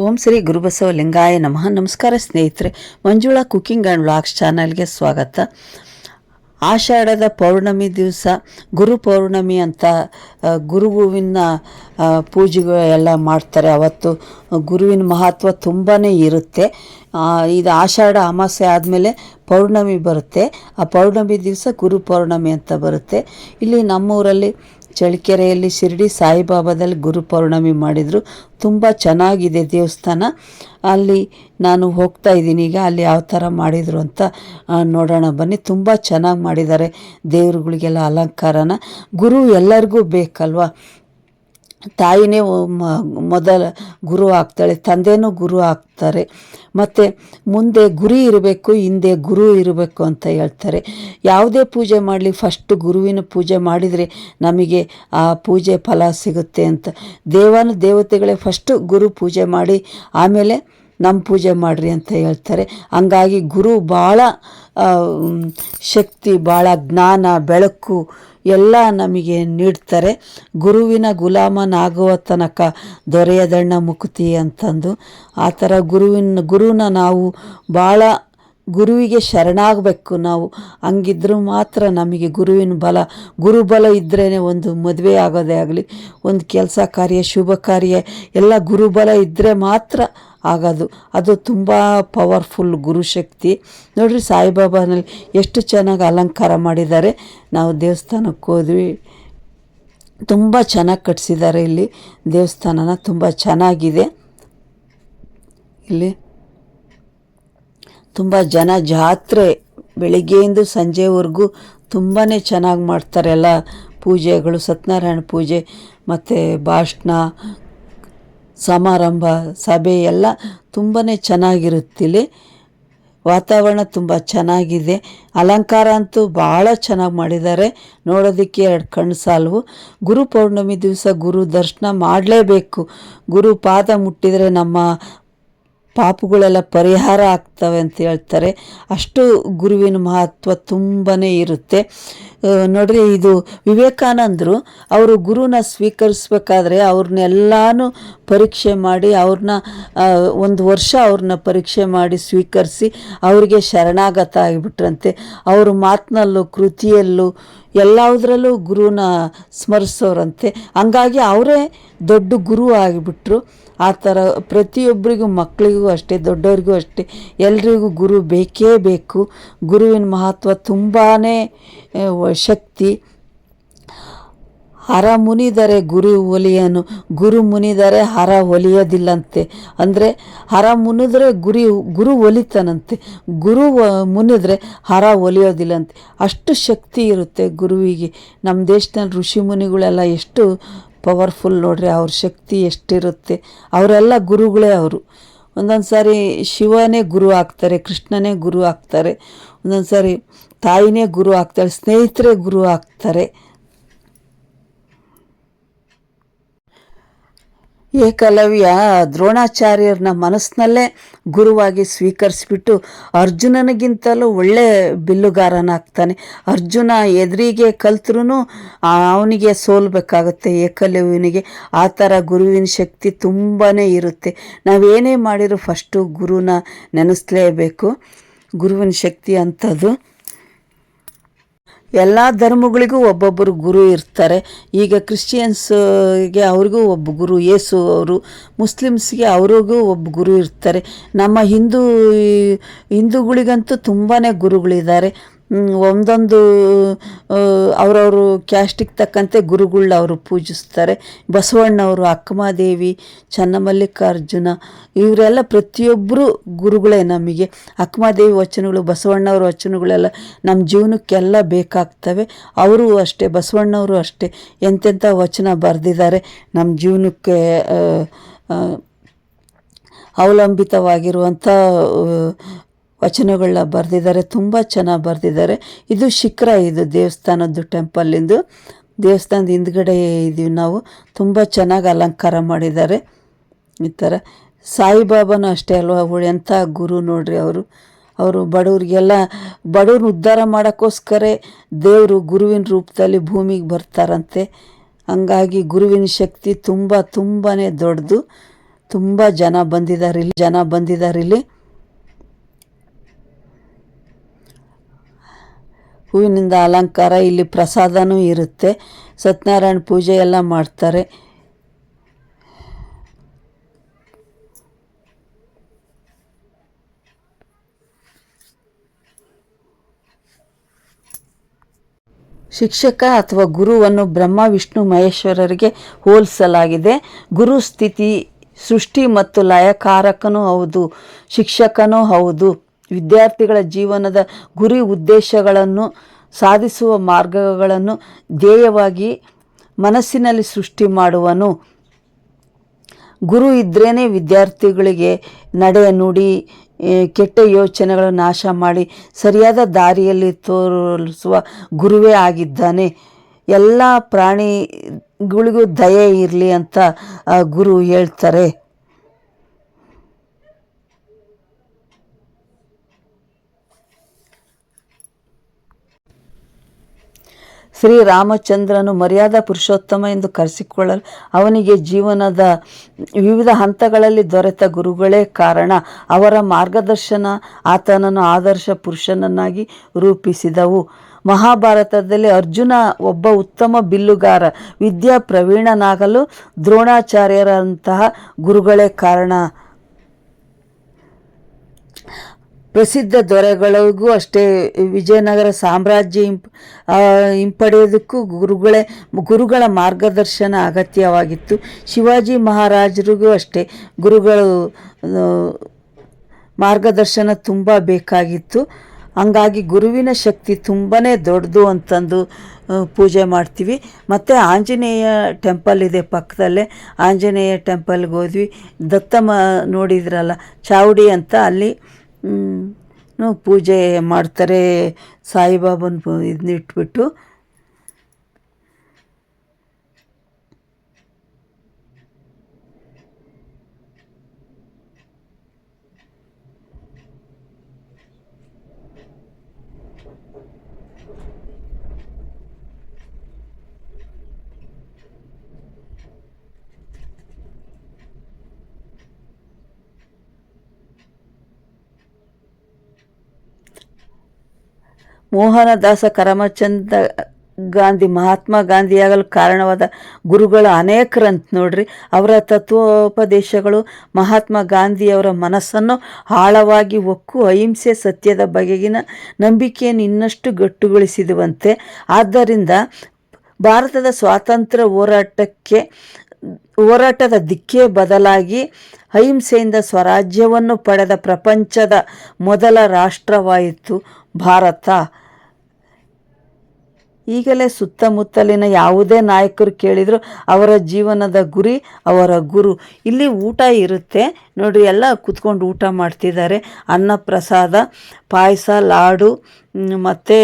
ಓಂ ಶ್ರೀ ಗುರುಬಸವ ಲಿಂಗಾಯ ನಮಃ. ನಮಸ್ಕಾರ ಸ್ನೇಹಿತರೆ, ಮಂಜುಳಾ ಕುಕ್ಕಿಂಗ್ ಆ್ಯಂಡ್ ವ್ಲಾಗ್ಸ್ ಚಾನಲ್ಗೆ ಸ್ವಾಗತ. ಆಷಾಢದ ಪೌರ್ಣಮಿ ದಿವಸ, ಗುರು ಪೌರ್ಣಮಿ ಅಂತ ಗುರುವಿನ ಪೂಜೆಗಳು ಎಲ್ಲ ಮಾಡ್ತಾರೆ. ಅವತ್ತು ಗುರುವಿನ ಮಹತ್ವ ತುಂಬಾ ಇರುತ್ತೆ. ಇದು ಆಷಾಢ ಅಮಾಸೆ ಆದಮೇಲೆ ಪೌರ್ಣಮಿ ಬರುತ್ತೆ. ಆ ಪೌರ್ಣಮಿ ದಿವಸ ಗುರು ಪೌರ್ಣಮಿ ಅಂತ ಬರುತ್ತೆ. ಇಲ್ಲಿ ನಮ್ಮೂರಲ್ಲಿ ಚಳ್ಳಕೆರೆಯಲ್ಲಿ ಶಿರಡಿ ಸಾಯಿಬಾಬಾದಲ್ಲಿ ಗುರು ಪೌರ್ಣಮಿ ಮಾಡಿದರು. ತುಂಬ ಚೆನ್ನಾಗಿದೆ ದೇವಸ್ಥಾನ. ಅಲ್ಲಿ ನಾನು ಹೋಗ್ತಾ ಇದ್ದೀನಿ. ಈಗ ಅಲ್ಲಿ ಯಾವ ಥರ ಮಾಡಿದರು ಅಂತ ನೋಡೋಣ ಬನ್ನಿ. ತುಂಬ ಚೆನ್ನಾಗಿ ಮಾಡಿದ್ದಾರೆ ದೇವ್ರುಗಳಿಗೆಲ್ಲ ಅಲಂಕಾರನ. ಗುರು ಎಲ್ಲರಿಗೂ ಬೇಕಲ್ವಾ? ತಾಯಿನೇ ಮ- ಮೊದಲ ಗುರು ಆಗ್ತಾಳೆ, ತಂದೆನೂ ಗುರು ಆಗ್ತಾರೆ. ಮತ್ತು ಮುಂದೆ ಗುರಿ ಇರಬೇಕು, ಹಿಂದೆ ಗುರು ಇರಬೇಕು ಅಂತ ಹೇಳ್ತಾರೆ. ಯಾವುದೇ ಪೂಜೆ ಮಾಡಲಿ ಫಸ್ಟ್ ಗುರುವಿನ ಪೂಜೆ ಮಾಡಿದರೆ ನಮಗೆ ಆ ಪೂಜೆ ಫಲ ಸಿಗುತ್ತೆ ಅಂತ. ದೇವನ ದೇವತೆಗಳೇ ಫಸ್ಟು ಗುರು ಪೂಜೆ ಮಾಡಿ, ಆಮೇಲೆ ನಮ್ಮ ಪೂಜೆ ಮಾಡಿರಿ ಅಂತ ಹೇಳ್ತಾರೆ. ಹಂಗಾಗಿ ಗುರು ಭಾಳ ಶಕ್ತಿ ಭಾಳ ಜ್ಞಾನ, ಬೆಳಕು ಎಲ್ಲ ನಮಗೆ ನೀಡ್ತಾರೆ. ಗುರುವಿನ ಗುಲಾಮನಾಗುವ ತನಕ ದೊರೆಯದಣ್ಣ ಮುಕ್ತಿ ಅಂತಂದು ಆ ಥರ ಗುರುವಿನ, ಗುರುನ ನಾವು ಭಾಳ ಗುರುವಿಗೆ ಶರಣಾಗಬೇಕು ನಾವು. ಹಂಗಿದ್ರೂ ಮಾತ್ರ ನಮಗೆ ಗುರುವಿನ ಬಲ ಗುರುಬಲ ಇದ್ರೇ ಒಂದು ಮದುವೆ ಆಗೋದೇ ಆಗಲಿ, ಒಂದು ಕೆಲಸ ಕಾರ್ಯ, ಶುಭ ಕಾರ್ಯ, ಎಲ್ಲ ಗುರುಬಲ ಇದ್ದರೆ ಮಾತ್ರ ಆಗೋದು. ಅದು ತುಂಬ ಪವರ್ಫುಲ್ ಗುರುಶಕ್ತಿ ನೋಡಿರಿ ಸಾಯಿಬಾಬಾನಲ್ಲಿ ಎಷ್ಟು ಚೆನ್ನಾಗಿ ಅಲಂಕಾರ ಮಾಡಿದ್ದಾರೆ. ನಾವು ದೇವಸ್ಥಾನಕ್ಕೆ ಹೋದ್ವಿ. ತುಂಬ ಚೆನ್ನಾಗಿ ಕಟ್ಸಿದ್ದಾರೆ ಇಲ್ಲಿ. ದೇವಸ್ಥಾನನ ತುಂಬ ಚೆನ್ನಾಗಿದೆ. ಇಲ್ಲಿ ತುಂಬ ಜನ ಜಾತ್ರೆ ಬೆಳಿಗ್ಗೆಯಿಂದ ಸಂಜೆವರೆಗೂ ತುಂಬಾ ಚೆನ್ನಾಗಿ ಮಾಡ್ತಾರೆ ಎಲ್ಲ ಪೂಜೆಗಳು. ಸತ್ಯನಾರಾಯಣ ಪೂಜೆ, ಮತ್ತು ಭಾಷಣ ಸಮಾರಂಭ, ಸಭೆ ಎಲ್ಲ ತುಂಬಾ ಚೆನ್ನಾಗಿರುತ್ತಿಲ್ಲಿ. ವಾತಾವರಣ ತುಂಬ ಚೆನ್ನಾಗಿದೆ. ಅಲಂಕಾರ ಅಂತೂ ಭಾಳ ಚೆನ್ನಾಗಿ ಮಾಡಿದ್ದಾರೆ. ನೋಡೋದಕ್ಕೆ ಎರಡು ಕಣ್ಣು ಸಾಲವು. ಗುರು ಪೌರ್ಣಮಿ ದಿವಸ ಗುರು ದರ್ಶನ ಮಾಡಲೇಬೇಕು. ಗುರು ಪಾದ ಮುಟ್ಟಿದರೆ ನಮ್ಮ ಪಾಪಗಳೆಲ್ಲ ಪರಿಹಾರ ಆಗ್ತವೆ ಅಂತ ಹೇಳ್ತಾರೆ. ಅಷ್ಟು ಗುರುವಿನ ಮಹತ್ವ ತುಂಬಾ ಇರುತ್ತೆ. ನೋಡ್ರಿ, ಇದು ವಿವೇಕಾನಂದರು ಅವರು ಗುರುನ ಸ್ವೀಕರಿಸ್ಬೇಕಾದ್ರೆ ಅವ್ರನ್ನೆಲ್ಲಾನು ಪರೀಕ್ಷೆ ಮಾಡಿ ಅವ್ರನ್ನ ಒಂದು ವರ್ಷ ಅವ್ರನ್ನ ಪರೀಕ್ಷೆ ಮಾಡಿ ಸ್ವೀಕರಿಸಿ ಅವರಿಗೆ ಶರಣಾಗತ ಆಗಿಬಿಟ್ರಂತೆ. ಅವ್ರ ಮಾತಿನಲ್ಲೂ, ಕೃತಿಯಲ್ಲೂ ಎಲ್ಲದರಲ್ಲೂ ಗುರುನ ಸ್ಮರಿಸೋರಂತೆ. ಹಂಗಾಗಿ ಅವರೇ ದೊಡ್ಡ ಗುರು ಆಗಿಬಿಟ್ರು. ಆ ಥರ ಪ್ರತಿಯೊಬ್ಬರಿಗೂ ಮಕ್ಕಳಿಗೂ ಅಷ್ಟೇ, ದೊಡ್ಡವ್ರಿಗೂ ಅಷ್ಟೇ, ಎಲ್ರಿಗೂ ಗುರು ಬೇಕೇ ಬೇಕು. ಗುರುವಿನ ಮಹತ್ವ ತುಂಬಾ ಶಕ್ತಿ. ಹರ ಮುನಿದರೆ ಗುರು ಒಲಿಯನು. ಗುರು ಮುನಿದರೆ ಹರ ಒಲಿಯೋದಿಲ್ಲಂತೆ. ಅಂದರೆ ಹರ ಮುನಿದ್ರೆ ಗುರಿ, ಗುರು ಒಲಿತಾನಂತೆ. ಗುರು ಮುನಿದ್ರೆ ಹರ ಒಲಿಯೋದಿಲ್ಲಂತೆ. ಅಷ್ಟು ಶಕ್ತಿ ಇರುತ್ತೆ ಗುರುವಿಗೆ. ನಮ್ಮ ದೇಶದಲ್ಲಿ ಋಷಿ ಮುನಿಗಳೆಲ್ಲ ಎಷ್ಟು ಪವರ್ಫುಲ್ ನೋಡ್ರಿ. ಅವ್ರ ಶಕ್ತಿ ಎಷ್ಟಿರುತ್ತೆ. ಅವರೆಲ್ಲ ಗುರುಗಳೇ ಅವರು. ಒಂದೊಂದು ಸಾರಿ ಶಿವನೇ ಗುರು ಆಗ್ತಾರೆ, ಕೃಷ್ಣನೇ ಗುರು ಆಗ್ತಾರೆ. ಒಂದೊಂದು ಸಾರಿ ತಾಯಿನೇ ಗುರು ಆಗ್ತಾರೆ, ಸ್ನೇಹಿತರೇ ಗುರು ಆಗ್ತಾರೆ. ಏಕಲವ್ಯ ದ್ರೋಣಾಚಾರ್ಯರನ್ನ ಮನಸ್ಸಿನಲ್ಲೇ ಗುರುವಾಗಿ ಸ್ವೀಕರಿಸ್ಬಿಟ್ಟು ಅರ್ಜುನನಿಗಿಂತಲೂ ಒಳ್ಳೆ ಬಿಲ್ಲುಗಾರನಾಗ್ತಾನೆ. ಅರ್ಜುನ ಎದುರಿಗೆ ಕಲ್ತ್ರೂ ಅವನಿಗೆ ಸೋಲ್ಬೇಕಾಗುತ್ತೆ ಏಕಲವ್ಯನಿಗೆ. ಆ ಥರ ಗುರುವಿನ ಶಕ್ತಿ ತುಂಬಾ ಇರುತ್ತೆ. ನಾವೇನೇ ಮಾಡಿದರೂ ಫಸ್ಟು ಗುರುನ ನೆನೆಸ್ಲೇಬೇಕು. ಗುರುವಿನ ಶಕ್ತಿ ಅಂಥದ್ದು. ಎಲ್ಲ ಧರ್ಮಗಳಿಗೂ ಒಬ್ಬೊಬ್ಬರು ಗುರು ಇರ್ತಾರೆ. ಈಗ ಕ್ರಿಶ್ಚಿಯನ್ಸ್ಗೆ ಅವ್ರಿಗೂ ಒಬ್ಬ ಗುರು ಯೇಸು ಅವರು ಮುಸ್ಲಿಮ್ಸ್ಗೆ ಅವ್ರಿಗೂ ಒಬ್ಬ ಗುರು ಇರ್ತಾರೆ. ನಮ್ಮ ಹಿಂದೂ, ಹಿಂದೂಗಳಿಗಂತೂ ತುಂಬಾ ಗುರುಗಳಿದ್ದಾರೆ. ಒಂದೊಂದು ಅವರವರು ಕ್ಯಾಸ್ಟಿಗೆ ತಕ್ಕಂತೆ ಗುರುಗಳ್ನ ಅವರು ಪೂಜಿಸ್ತಾರೆ. ಬಸವಣ್ಣವರು, ಅಕ್ಕಮಾದೇವಿ, ಚನ್ನಮಲ್ಲಿಕಾರ್ಜುನ, ಇವರೆಲ್ಲ ಪ್ರತಿಯೊಬ್ಬರು ಗುರುಗಳೇ ನಮಗೆ. ಅಕ್ಕಮಾದೇವಿ ವಚನಗಳು, ಬಸವಣ್ಣವ್ರ ವಚನಗಳೆಲ್ಲ ನಮ್ಮ ಜೀವನಕ್ಕೆಲ್ಲ ಬೇಕಾಗ್ತವೆ. ಅವರು ಅಷ್ಟೇ, ಬಸವಣ್ಣವರು ಅಷ್ಟೇ ಎಂತೆಂಥ ವಚನ ಬರೆದಿದ್ದಾರೆ ನಮ್ಮ ಜೀವನಕ್ಕೆ ಅವಲಂಬಿತವಾಗಿರುವಂಥ ವಚನಗಳನ್ನ ಬರೆದಿದ್ದಾರೆ, ತುಂಬ ಚೆನ್ನಾಗಿ ಬರೆದಿದ್ದಾರೆ. ಇದು ಶಿಖರ, ಇದು ದೇವಸ್ಥಾನದ್ದು ಟೆಂಪಲ್ಲಿಂದು ದೇವಸ್ಥಾನದ ಹಿಂದ್ಗಡೆ ಇದೀವಿ ನಾವು. ತುಂಬ ಚೆನ್ನಾಗಿ ಅಲಂಕಾರ ಮಾಡಿದ್ದಾರೆ. ಈ ಥರ ಸಾಯಿಬಾಬಾನು ಅಷ್ಟೇ ಅಲ್ವಾ ಅವಳು ಎಂಥ ಗುರು ನೋಡ್ರಿ ಅವರು. ಅವರು ಬಡವ್ರಿಗೆಲ್ಲ ಬಡವ್ರನ್ನ ಉದ್ಧಾರ ಮಾಡೋಕ್ಕೋಸ್ಕರ ದೇವರು ಗುರುವಿನ ರೂಪದಲ್ಲಿ ಭೂಮಿಗೆ ಬರ್ತಾರಂತೆ. ಹಂಗಾಗಿ ಗುರುವಿನ ಶಕ್ತಿ ತುಂಬ ತುಂಬಾ ದೊಡ್ಡದು. ತುಂಬ ಜನ ಬಂದಿದ್ದಾರೆ ಇಲ್ಲಿ, ಜನ ಬಂದಿದ್ದಾರೆ ಇಲ್ಲಿ. ಹೂವಿನಿಂದ ಅಲಂಕಾರ, ಇಲ್ಲಿ ಪ್ರಸಾದನೂ ಇರುತ್ತೆ. ಸತ್ಯನಾರಾಯಣ ಪೂಜೆ ಎಲ್ಲ ಮಾಡ್ತಾರೆ. ಶಿಕ್ಷಕ ಅಥವಾ ಗುರುವನ್ನು ಬ್ರಹ್ಮ, ವಿಷ್ಣು, ಮಹೇಶ್ವರರಿಗೆ ಹೋಲಿಸಲಾಗಿದೆ. ಗುರು ಸ್ಥಿತಿ, ಸೃಷ್ಟಿ ಮತ್ತು ಲಯಕಾರಕನೂ ಹೌದು, ಶಿಕ್ಷಕನೂ ಹೌದು. ವಿದ್ಯಾರ್ಥಿಗಳ ಜೀವನದ ಗುರಿ ಉದ್ದೇಶಗಳನ್ನು ಸಾಧಿಸುವ ಮಾರ್ಗಗಳನ್ನು ಧ್ಯೇಯವಾಗಿ ಮನಸ್ಸಿನಲ್ಲಿ ಸೃಷ್ಟಿ ಮಾಡುವನು. ಗುರು ಇದ್ರೇ ವಿದ್ಯಾರ್ಥಿಗಳಿಗೆ ನಡೆ ನುಡಿ ಕೆಟ್ಟ ಯೋಚನೆಗಳು ನಾಶ ಮಾಡಿ, ಸರಿಯಾದ ದಾರಿಯಲ್ಲಿ ತೋರಿಸುವ ಗುರುವೇ ಆಗಿದ್ದಾನೆ. ಎಲ್ಲ ಪ್ರಾಣಿಗಳಿಗೂ ದಯೆ ಇರಲಿ ಅಂತ ಗುರು ಹೇಳ್ತಾರೆ. ಶ್ರೀರಾಮಚಂದ್ರನು ಮರ್ಯಾದಾ ಪುರುಷೋತ್ತಮ ಎಂದು ಕರೆಸಿಕೊಳ್ಳಲು ಅವನಿಗೆ ಜೀವನದ ವಿವಿಧ ಹಂತಗಳಲ್ಲಿ ದೊರೆತ ಗುರುಗಳೇ ಕಾರಣ. ಅವರ ಮಾರ್ಗದರ್ಶನ ಆತನನ್ನು ಆದರ್ಶ ಪುರುಷನನ್ನಾಗಿ ರೂಪಿಸಿದವು. ಮಹಾಭಾರತದಲ್ಲಿ ಅರ್ಜುನ ಒಬ್ಬ ಉತ್ತಮ ಬಿಲ್ಲುಗಾರ ವಿದ್ಯಾ ಪ್ರವೀಣನಾಗಲು ದ್ರೋಣಾಚಾರ್ಯರಂತಹ ಗುರುಗಳೇ ಕಾರಣ. ಪ್ರಸಿದ್ಧ ದೊರೆಗಳಿಗೂ ಅಷ್ಟೇ, ವಿಜಯನಗರ ಸಾಮ್ರಾಜ್ಯ ಇಂಪ್ ಹಿಂಪಡೆಯೋದಕ್ಕೂ ಗುರುಗಳೇ, ಗುರುಗಳ ಮಾರ್ಗದರ್ಶನ ಅಗತ್ಯವಾಗಿತ್ತು. ಶಿವಾಜಿ ಮಹಾರಾಜರಿಗೂ ಅಷ್ಟೇ, ಗುರುಗಳು ಮಾರ್ಗದರ್ಶನ ತುಂಬ ಬೇಕಾಗಿತ್ತು. ಹಂಗಾಗಿ ಗುರುವಿನ ಶಕ್ತಿ ತುಂಬಾ ದೊಡ್ಡದು ಅಂತಂದು ಪೂಜೆ ಮಾಡ್ತೀವಿ. ಮತ್ತು ಆಂಜನೇಯ ಟೆಂಪಲ್ ಇದೆ ಪಕ್ಕದಲ್ಲೇ. ಆಂಜನೇಯ ಟೆಂಪಲ್ಗೆ ಹೋದ್ವಿ. ದತ್ತಮ್ಮ ನೋಡಿದ್ರಲ್ಲ, ಚಾವುಡಿ ಅಂತ ಅಲ್ಲಿ ಪೂಜೆ ಮಾಡ್ತಾರೆ ಸಾಯಿಬಾಬನ ಇದನ್ನ ಇಟ್ಬಿಟ್ಟು ಮೋಹನದಾಸ ಕರಮಚಂದ ಗಾಂಧಿ, ಮಹಾತ್ಮ ಗಾಂಧಿಯಾಗಲು ಕಾರಣವಾದ ಗುರುಗಳು ಅನೇಕರಂತ ನೋಡ್ರಿ. ಅವರ ತತ್ವೋಪದೇಶಗಳು ಮಹಾತ್ಮ ಗಾಂಧಿಯವರ ಮನಸ್ಸನ್ನು ಆಳವಾಗಿ ಒಕ್ಕು ಅಹಿಂಸೆ ಸತ್ಯದ ಬಗೆಗಿನ ನಂಬಿಕೆಯನ್ನು ಇನ್ನಷ್ಟು ಗಟ್ಟುಗೊಳಿಸಿದುವಂತೆ. ಆದ್ದರಿಂದ ಭಾರತದ ಸ್ವಾತಂತ್ರ್ಯ ಹೋರಾಟಕ್ಕೆ ಹೋರಾಟದ ದಿಕ್ಕೇ ಬದಲಾಗಿ ಅಹಿಂಸೆಯಿಂದ ಸ್ವರಾಜ್ಯವನ್ನು ಪಡೆದ ಪ್ರಪಂಚದ ಮೊದಲ ರಾಷ್ಟ್ರವಾಯಿತು ಭಾರತ. ಈಗಲೇ ಸುತ್ತಮುತ್ತಲಿನ ಯಾವುದೇ ನಾಯಕರು ಕೇಳಿದರೂ ಅವರ ಜೀವನದ ಗುರಿ, ಅವರ ಗುರು. ಇಲ್ಲಿ ಊಟ ಇರುತ್ತೆ. ನೋಡಿ ಎಲ್ಲ ಕುತ್ಕೊಂಡು ಊಟ ಮಾಡ್ತಿದ್ದಾರೆ. ಅನ್ನ ಪ್ರಸಾದ ಪಾಯಸ, ಲಾಡು ಮತ್ತು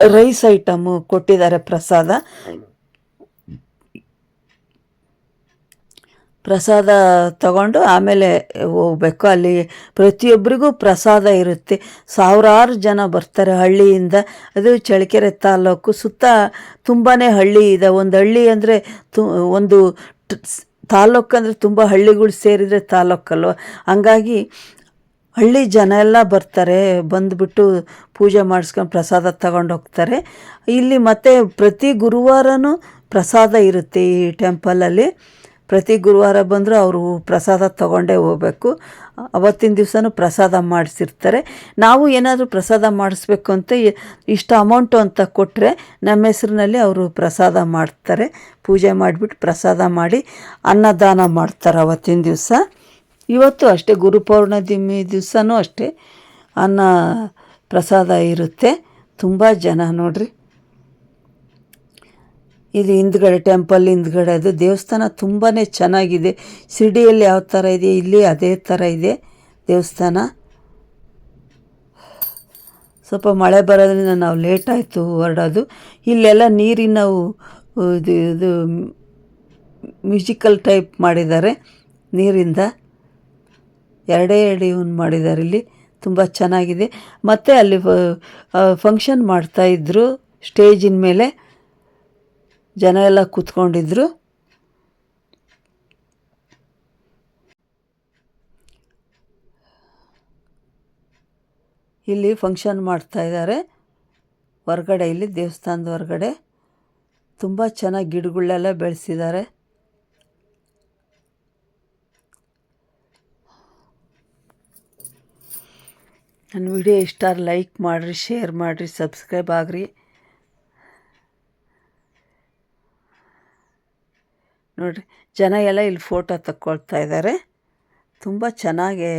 ರೈಸ್ ಐಟಮು ಕೊಟ್ಟಿದ್ದಾರೆ ಪ್ರಸಾದ. ಪ್ರಸಾದ ತಗೊಂಡು ಆಮೇಲೆ ಹೋಗ್ಬೇಕು. ಅಲ್ಲಿ ಪ್ರತಿಯೊಬ್ಬರಿಗೂ ಪ್ರಸಾದ ಇರುತ್ತೆ. ಸಾವಿರಾರು ಜನ ಬರ್ತಾರೆ ಹಳ್ಳಿಯಿಂದ. ಅದು ಚಳ್ಳಕೆರೆ ತಾಲೂಕು ಸುತ್ತ ತುಂಬಾ ಹಳ್ಳಿ ಇದೆ. ಒಂದು ಹಳ್ಳಿ ಅಂದರೆ ತು, ಒಂದು ತಾಲೂಕು ಅಂದರೆ ತುಂಬ ಹಳ್ಳಿಗಳು ಸೇರಿದರೆ ತಾಲೂಕಲ್ವ? ಹಂಗಾಗಿ ಹಳ್ಳಿ ಜನ ಎಲ್ಲ ಬರ್ತಾರೆ. ಬಂದುಬಿಟ್ಟು ಪೂಜೆ ಮಾಡಿಸ್ಕೊಂಡು ಪ್ರಸಾದ ತಗೊಂಡು ಹೋಗ್ತಾರೆ. ಇಲ್ಲಿ ಮತ್ತೆ ಪ್ರತಿ ಗುರುವಾರನೂ ಪ್ರಸಾದ ಇರುತ್ತೆ ಈ ಟೆಂಪಲಲ್ಲಿ ಪ್ರತಿ ಗುರುವಾರ ಬಂದರೂ ಅವರು ಪ್ರಸಾದ ತಗೊಂಡೇ ಹೋಗಬೇಕು. ಅವತ್ತಿನ ದಿವಸನೂ ಪ್ರಸಾದ ಮಾಡಿಸಿರ್ತಾರೆ. ನಾವು ಏನಾದರೂ ಪ್ರಸಾದ ಮಾಡಿಸ್ಬೇಕು ಅಂತ ಇಷ್ಟು ಅಮೌಂಟು ಅಂತ ಕೊಟ್ಟರೆ ನಮ್ಮ ಹೆಸ್ರಿನಲ್ಲಿ ಅವರು ಪ್ರಸಾದ ಮಾಡ್ತಾರೆ. ಪೂಜೆ ಮಾಡಿಬಿಟ್ಟು ಪ್ರಸಾದ ಮಾಡಿ ಅನ್ನದಾನ ಮಾಡ್ತಾರೆ ಅವತ್ತಿನ ದಿವಸ. ಇವತ್ತು ಅಷ್ಟೇ ಗುರು ದಿವಸನೂ ಅಷ್ಟೇ ಅನ್ನ ಪ್ರಸಾದ ಇರುತ್ತೆ. ತುಂಬ ಜನ ನೋಡ್ರಿ. ಇದು ಹಿಂದ್ಗಡೆ ಟೆಂಪಲ್ ಹಿಂದ್ಗಡೆ ಅದು. ದೇವಸ್ಥಾನ ತುಂಬಾ ಚೆನ್ನಾಗಿದೆ. ಶಿರ್ಡಿಯಲ್ಲಿ ಯಾವ ಥರ ಇದೆ ಇಲ್ಲಿ ಅದೇ ಥರ ಇದೆ ದೇವಸ್ಥಾನ. ಸ್ವಲ್ಪ ಮಳೆ ಬರೋದ್ರಿಂದ ನಾವು ಲೇಟ್ ಆಯಿತು ಹೊರಡೋದು. ಇಲ್ಲೆಲ್ಲ ನೀರಿನ ಇದು ಇದು ಮ್ಯೂಸಿಕಲ್ ಟೈಪ್ ಮಾಡಿದ್ದಾರೆ. ನೀರಿಂದ ಎರಡೇ ಎರಡು ಇವನ್ ಮಾಡಿದ್ದಾರೆ ಇಲ್ಲಿ. ತುಂಬ ಚೆನ್ನಾಗಿದೆ. ಮತ್ತು ಅಲ್ಲಿ ಫಂಕ್ಷನ್ ಮಾಡ್ತಾಯಿದ್ರು ಸ್ಟೇಜಿನ ಮೇಲೆ. ಜನ ಎಲ್ಲ ಕೂತ್ಕೊಂಡಿದ್ರು. ಇಲ್ಲಿ ಫಂಕ್ಷನ್ ಮಾಡ್ತಾ ಇದ್ದಾರೆ. ಹೊರಗಡೆ, ಇಲ್ಲಿ ದೇವಸ್ಥಾನದ ಹೊರಗಡೆ ತುಂಬ ಚೆನ್ನಾಗಿ ಗಿಡಗಳೆಲ್ಲ ಬೆಳೆಸಿದ್ದಾರೆ. ನನ್ನ ವಿಡಿಯೋ ಇಷ್ಟ ಲೈಕ್ ಮಾಡಿರಿ, ಶೇರ್ ಮಾಡಿರಿ, ಸಬ್ಸ್ಕ್ರೈಬ್ ಆಗಿರಿ. ನೋಡಿರಿ ಜನ ಎಲ್ಲ ಇಲ್ಲಿ ಫೋಟೋ ತಕ್ಕೊಳ್ತಾ ಇದ್ದಾರೆ. ತುಂಬ ಚೆನ್ನಾಗಿ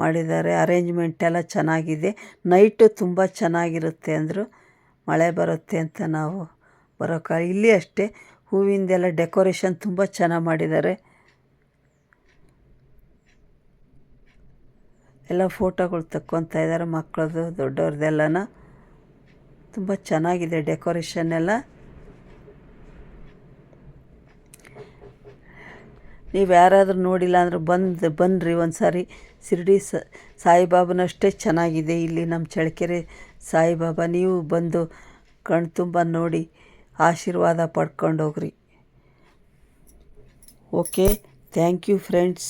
ಮಾಡಿದ್ದಾರೆ. ಅರೇಂಜ್ಮೆಂಟ್ ಎಲ್ಲ ಚೆನ್ನಾಗಿದೆ. ನೈಟು ತುಂಬ ಚೆನ್ನಾಗಿರುತ್ತೆ ಅಂದರು. ಮಳೆ ಬರುತ್ತೆ ಅಂತ ನಾವು ಬರೋಕ್ಕ ಇಲ್ಲಿ ಅಷ್ಟೇ, ಹೂವಿಂದೆಲ್ಲ ಡೆಕೋರೇಷನ್ ತುಂಬ ಚೆನ್ನಾಗಿ ಮಾಡಿದ್ದಾರೆ. ಎಲ್ಲ ಫೋಟೋಗಳು ತಕ್ಕೊತಾ ಇದ್ದಾರೆ ಮಕ್ಕಳದು ದೊಡ್ಡವ್ರದ್ದೆಲ್ಲನ ತುಂಬ ಚೆನ್ನಾಗಿದೆ ಡೆಕೋರೇಷನ್ ಎಲ್ಲ. ನೀವು ಯಾರಾದರೂ ನೋಡಿಲ್ಲ ಅಂದ್ರೆ ಬಂದು ಬನ್ನಿರಿ ಒಂದು ಸಾರಿ ಶಿರ್ಡಿ ಸಾಯಿಬಾಬನಷ್ಟೇ ಚೆನ್ನಾಗಿದೆ ಇಲ್ಲಿ ನಮ್ಮ ಚಳ್ಳಕೆರೆ ಸಾಯಿಬಾಬಾ. ನೀವು ಬಂದು ಕಣ್ತುಂಬ ತುಂಬ ನೋಡಿ ಆಶೀರ್ವಾದ ಪಡ್ಕೊಂಡು ಹೋಗ್ರಿ. Okay, thank you friends.